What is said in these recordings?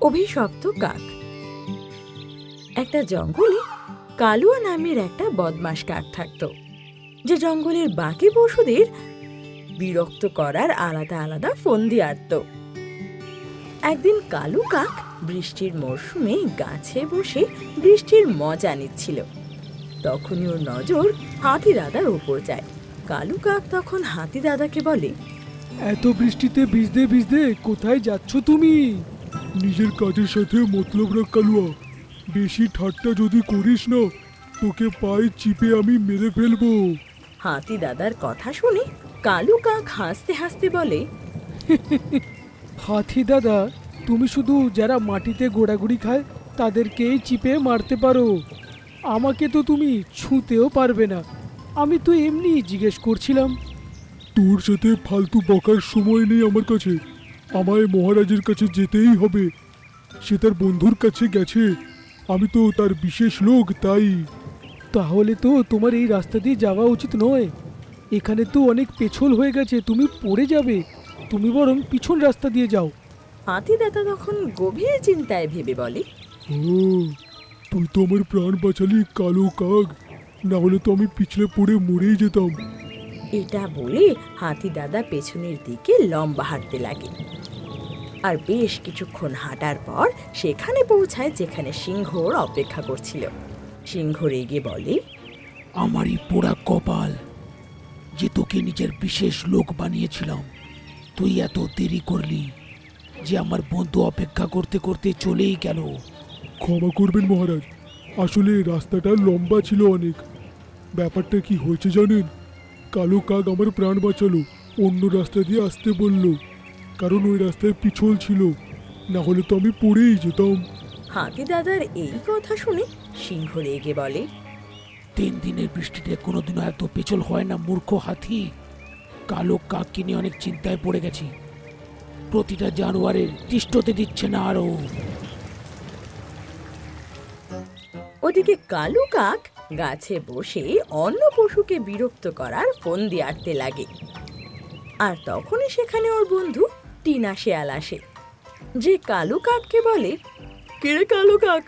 অভিশপ্ত কাক। একটা জঙ্গলে কালুয়া নামের একটা বদমাস কাক থাকতো, যে জঙ্গলের বাকি পশুদের বিরক্ত করার আলাদা আলাদা ফন্দি আঁটত। একদিন কালু কাক বৃষ্টির মরশুমে গাছে বসে বৃষ্টির মজা নিচ্ছিল। তখনই ওর নজর হাতি দাদার উপর যায়। কালু কাক তখন হাতি দাদাকে বলে এত বৃষ্টিতে ভিজতে ভিজতে কোথায় যাচ্ছ তুমি? নিজের কাজের সাথে মতলব রাখ কালুয়া। বেশি ঠাট্টা যদি করিস না তোকে পায়ে চিপে আমি মেরে ফেলব। হাতি দাদার কথা শুনে কালু কাক হাসতে হাসতে বলে হাতি দাদা তুমি শুধু যারা মাটিতে গোড়াগুড়ি খায় তাদেরকেই চিপে মারতে পারো। আমাকে তো তুমি ছুঁতেও পারবে না। আমি তো এমনি জিজ্ঞেস করছিলাম। তোর সাথে ফালতু বকার সময় নেই আমার কাছে। আমায় মহারাজের কাছে যেতেই হবে। সে তার বন্ধুর কাছে গেছে। আমি তো তার বিশেষ লোক তাই। তাহলে তো তোমার এই রাস্তা দিয়ে যাওয়া উচিত নয়। এখানে তো অনেক পেছল হয়ে গেছে তুমি পড়ে যাবে। তুমি বরং পিছন রাস্তা দিয়ে যাও। হাতি দাদা তখন গভীর চিন্তায় ভেবে বলে ও তুই তো আমার প্রাণ বাঁচালি কালো কাক। না হলে তো আমি পিছলে পড়ে মরেই যেতাম। এটা বলে হাতি দাদা পেছনের দিকে লম্বা হাঁটতে লাগে। আর বেশ কিছুক্ষণ হাঁটার পর সেখানে পৌঁছায় যেখানে সিংহর অপেক্ষা করছিল। সিংহ রেগে বলে আমারই পোড়া কপাল যে তোকে নিজের বিশেষ লোক বানিয়েছিলাম। তুই এত দেরি করলি যে আমার বন্ধু অপেক্ষা করতে করতে চলেই গেল। ক্ষমা করবেন মহারাজ আসলে রাস্তাটা লম্বা ছিল অনেক। ব্যাপারটা কি হয়েছে জানেন? কালো কাক আমার প্রাণ বাঁচালো অন্য রাস্তা দিয়ে আসতে বলল। কারণ ওই রাস্তায় পিছল ছিল না হলে তো আমি পড়েই যেতাম। হাতি দাদার এই কথা শুনে সিংহ রেগে বলে তিন দিনের বৃষ্টিতে কোনোদিনও এত পেছল হয় না মূর্খ হাতি। কালো কাককে নিয়ে অনেক চিন্তায় পড়ে গেছি। প্রতিটা জানোয়ারের তিষ্ঠতে দিচ্ছে না আরও। ওদিকে কালু কাক গাছে বসে অন্য পশুকে বিরক্ত করার ফন্দি আঁটতে লাগে। আর তখনই সেখানে ওর বন্ধু টিনা শেয়াল আসে, যে কালু কাককে বলে কিরে কালু কাক?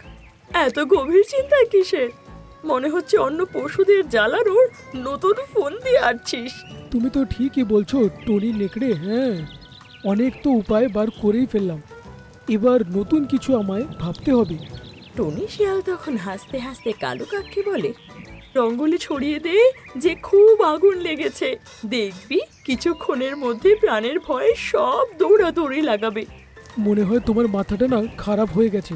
এত গভীর চিন্তা কিসের মনে হচ্ছে অন্য পশুদের জ্বালানোর নতুন ফোন দিয়ে আঁটছিস। তুমি তো ঠিকই বলছো, টনি নেকড়ে হ্যাঁ। অনেক তো উপায় বার করেই ফেললাম। এবার নতুন কিছু আমায় ভাবতে হবে। টনি শিয়াল তখন হাসতে হাসতে কালু কাককে বলে রঙ্গলি ছড়িয়ে দে যে খুব আগুন লেগেছে। দেখবি কিছুক্ষণের মধ্যে প্রাণের ভয়ে সব দৌড়াদৌড়ি লাগাবে। মনে হয় তোমার মাথাটা না খারাপ হয়ে গেছে।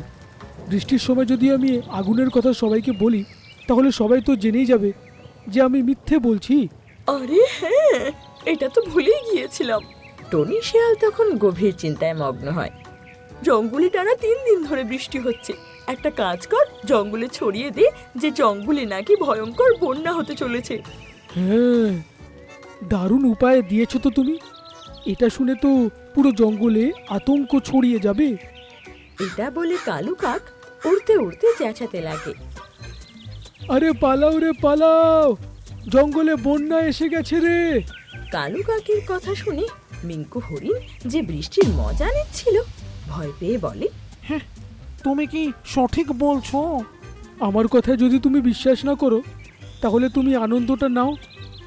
বৃষ্টির সময় যদি আমি আগুনের কথা সবাইকে বলি তাহলে সবাই তো জেনেই যাবে যে আমি মিথ্যে বলছি। আরে হ্যাঁ এটা তো ভুলেই গিয়েছিলাম। টনি শিয়াল তখন গভীর চিন্তায় মগ্ন হয়। জঙ্গলে টানা তিন দিন ধরে বৃষ্টি হচ্ছে। একটা কাজ কর জঙ্গলে ছড়িয়ে দে যে জঙ্গলে নাকি ভয়ঙ্কর বন্যা হতে চলেছে। হ্যাঁ দারুণ উপায় দিয়েছ তো তুমি। এটা শুনে তো পুরো জঙ্গলে আতঙ্ক ছড়িয়ে যাবে। এটা বলে কালু কাক উড়তে উড়তে চেঁচাতে লাগে। আরে পালাও রে পালাও! জঙ্গলে বন্যা এসে গেছে রে। কালু কাকের কথা শুনে মিঙ্কু হরিণ যে বৃষ্টির মজা নিচ্ছিল ভয় পেয়ে বলে তুমি কি সঠিক বলছো? আমার কথা যদি তুমি বিশ্বাস না করো তাহলে তুমি আনন্দটা নাও।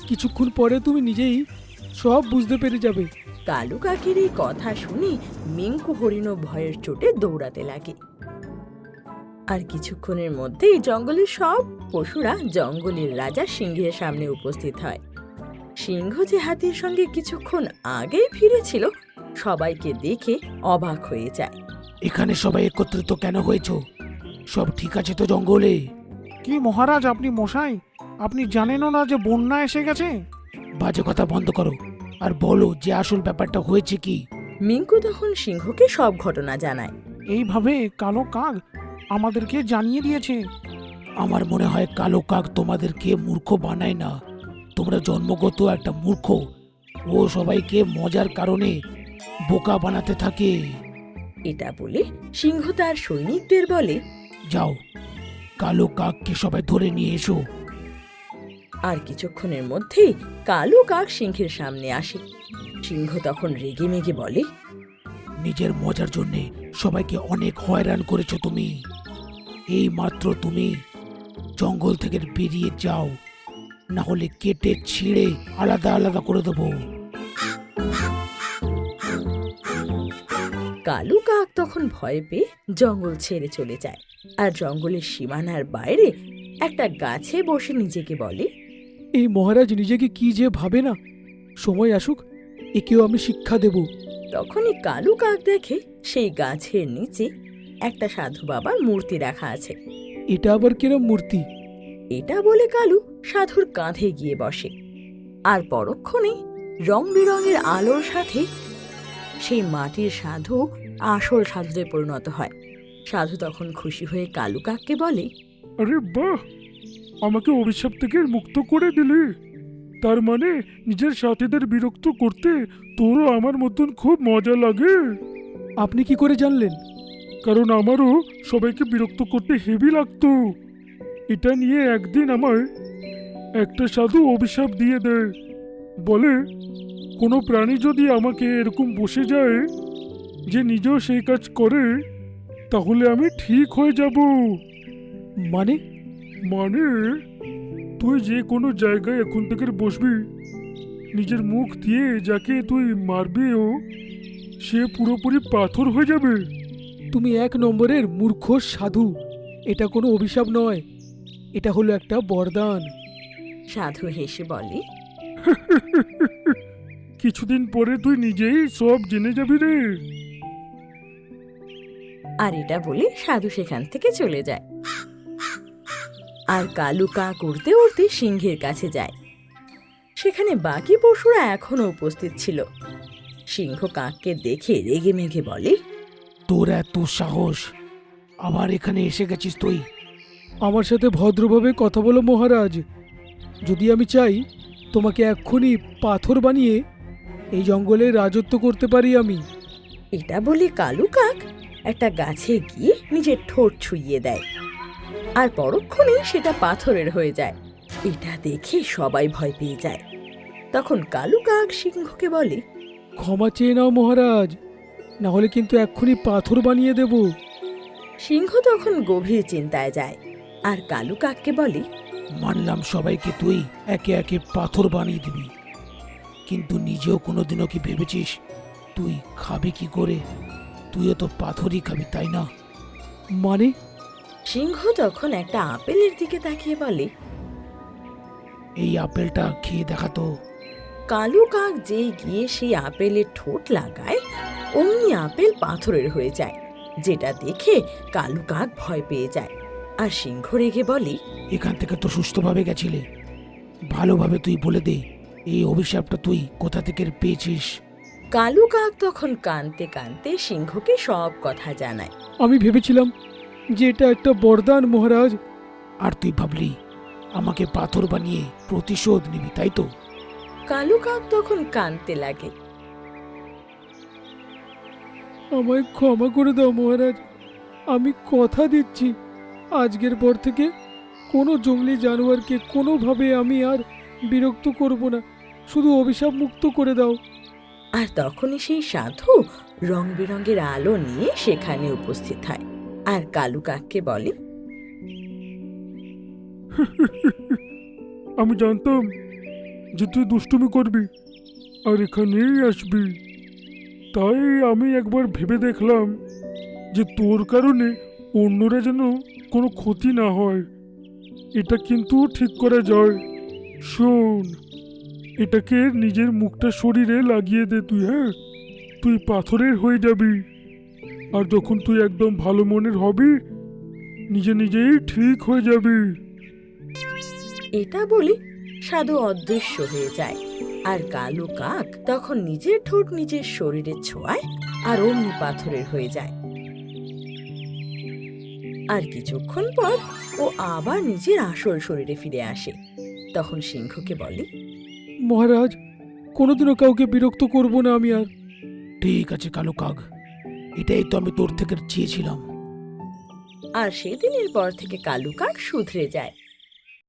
কিছুক্ষণ পরে তুমি নিজেই সব বুঝতে পেরে যাবে। কালু কাকের এই কথা শুনে মিঙ্কু হরিণও ভয়ের চোটে দৌড়াতে লাগে। আর কিছুক্ষণের মধ্যেই জঙ্গলের সব পশুরা জঙ্গলের রাজা সিংহের সামনে উপস্থিত হয়। সিংহ যে হাতির সঙ্গে কিছুক্ষণ আগেই ফিরেছিল সবাইকে দেখে অবাক হয়ে যায়। এখানে সবাই একত্রিত কেন হয়েছ? সব ঠিক আছে তো জঙ্গলে? কি মহারাজ আপনি মশাই? আপনি জানেনও না যে বন্যা এসে গেছে? বাজে কথা বন্ধ করো। আর বলো যে আসল ব্যাপারটা হয়েছে কি? মিঙ্কু তখন সিংহকে সব ঘটনা জানায়। এইভাবে কালো কাক আমাদেরকে জানিয়ে দিয়েছে। আমার মনে হয় কালো কাক তোমাদেরকে মূর্খ বানায় না। তোমরা জন্মগত একটা মূর্খ। ও সবাইকে মজার কারণে বোকা বানাতে থাকে। এটা বলে সিংহ তার সৈনিকদের বলে যাও কালো কাককে সবাই ধরে নিয়ে এসো। আর কিছুক্ষণের মধ্যেই কালো কাক সিংহের সামনে আসে। সিংহ তখন রেগে মেগে বলে নিজের মজার জন্যে সবাইকে অনেক হয়রান করেছ তুমি। এই মাত্র তুমি জঙ্গল থেকে বেরিয়ে যাও না হলে কেটে ছিঁড়ে আলাদা আলাদা করে দেবো। কালু কাক তখন ভয় পেয়ে জঙ্গল ছেড়ে চলে যায়। আর জঙ্গলের সীমানার বাইরে একটা গাছে বসে নিজেকে বলে এই মহারাজ নিজেকে কি যে ভাবে না? সময় আসুক একেও আমি শিক্ষা দেব। তখনই কালু কাক দেখে সেই গাছের নিচে একটা সাধু বাবার মূর্তি রাখা আছে। এটা আবার কিরম মূর্তি? এটা বলে কালু সাধুর কাঁধে গিয়ে বসে। আর পরক্ষণেই রং বেরঙের আলোর সাথে সেই মাটির সাধু আসল সাধুতে পরিণত হয়। সাধু তখন খুশি হয়ে কালু কাককে বলে আরে বাহ! আমাকে অভিশাপ থেকে মুক্ত করে দিলে। তার মানে নিজের সাথীদের বিরক্ত করতে তোরও আমার মতন খুব মজা লাগে। আপনি কি করে জানলেন? কারণ আমারও সবাইকে বিরক্ত করতে হেভি লাগতো। এটা নিয়ে একদিন আমার একটা সাধু অভিশাপ দিয়ে দেয় বলে কোনো প্রাণী যদি আমাকে এরকম বসে যায় যে নিজেও সেই কাজ করে তাহলে আমি ঠিক হয়ে যাব। মানে? মানে? তুই যে কোনো জায়গায় এখন থেকে বসবি নিজের মুখ দিয়ে যাকে তুই মারবিও সে পুরোপুরি পাথর হয়ে যাবে। তুমি এক নম্বরের মূর্খ সাধু এটা কোনো অভিশাপ নয় এটা হলো একটা বরদান। সাধু হেসে বলে কিছুদিন পরে তুই নিজেই সব জেনে যাবি রে। আর এটা বলে সাধু সেখান থেকে চলে যায়। আর কালু কা করতে উড়তে সিংহের কাছে যায়। সেখানে বাকি পশুরা এখনও উপস্থিত ছিল। সিংহ কাককে দেখে রেগে মেঘে বলে তোর এত সাহস আবার এখানে এসে গেছিস তুই? আমার সাথে ভদ্রভাবে কথা বলো মহারাজ। যদি আমি চাই তোমাকে এক্ষুনি পাথর বানিয়ে এই জঙ্গলে রাজত্ব করতে পারি আমি। এটা বলে কালু কাক একটা গাছে গিয়ে নিজের ঠোঁট ছুঁইয়ে দেয়। আর পরক্ষণেই সেটা পাথরের হয়ে যায়। এটা দেখে সবাই ভয় পেয়ে যায়। তখন কালু কাক সিংহকে বলে ক্ষমা চেয়ে নাও মহারাজ না হলে কিন্তু এক্ষুনি পাথর বানিয়ে দেব। সিংহ তখন গভীর চিন্তায় যায় আর কালু কাককে বলে মানলাম সবাইকে তুই একে একে পাথর বানিয়ে দিবি। কিন্তু নিজেও কোনোদিনও কি ভেবেছিস? তুই খাবি কি করে? তুইও তো পাথরই খাবি তাই না? মানে? সিংহ তখন একটা আপেলের দিকে তাকিয়ে বলে এই আপেলটা খেয়ে দেখাতো কালু কাক যেই গিয়ে সেই আপেলের ঠোঁট লাগায় অমনি আপেল পাথরের হয়ে যায় যেটা দেখে কালু কাক ভয় পেয়ে যায়। আর সিংহ রেগে বলে এখান থেকে তো সুস্থভাবে গেছিলে। ভালোভাবে তুই বলে দে। এই অভিশাপটা তুই কোথা থেকে পেয়েছিস? কালু কাক তখন কানতে কানতে সিংহকে সব কথা জানায়। আমি ভেবেছিলাম যে এটা একটা বরদান মহারাজ। আর তুই ভাবলি আমাকে পাথর বানিয়ে প্রতিশোধ নিবি তাই তো? কালু কাক তখন কানতে লাগে। আমায় ক্ষমা করে দাও মহারাজ। আমি কথা দিচ্ছি। আজকের পর থেকে কোনো জঙ্গলি জানোয়ারকে কোনোভাবে আমি আর বিরক্ত করব না শুধু অভিশাপ মুক্ত করে দাও। আর তখনই সেই সাধু রং বেরঙের আলো নিয়ে সেখানে উপস্থিত হয়। আর কালু কাককে বলে আমি জানতাম যে তুই দুষ্টুমি করবি আর এখানেই আসবি। তাই আমি একবার ভেবে দেখলাম যে তোর কারণে অন্যরা যেন কোনো ক্ষতি না হয়। এটা কিন্তু ঠিক করা যায়। শোন, এটাকে নিজের মুখটা শরীরে লাগিয়ে দে তুই হ্যাঁ? তুই পাথরের হয়ে যাবি। আর যখন তুই একদম ভালো মনের হবি, নিজে নিজেই ঠিক হয়ে যাবি। এটা বলি সাধু অদৃশ্য হয়ে যায়, আর কালো কাক তখন নিজের ঠোঁট নিজের শরীরে ছোঁয়ায় আর অমনি পাথরের হয়ে যায়। আর কিছুক্ষণ পর ও আবার নিজের আসল শরীরে ফিরে আসে। তখন সিংহকে বলে মহারাজ কোনোদিনও কাউকে বিরক্ত করব না আমি আর। ঠিক আছে কালো কাক। এটাই তো আমি তোর থেকে চেয়েছিলাম। আর সেদিনের পর থেকে কালু কাক শুধরে যায়।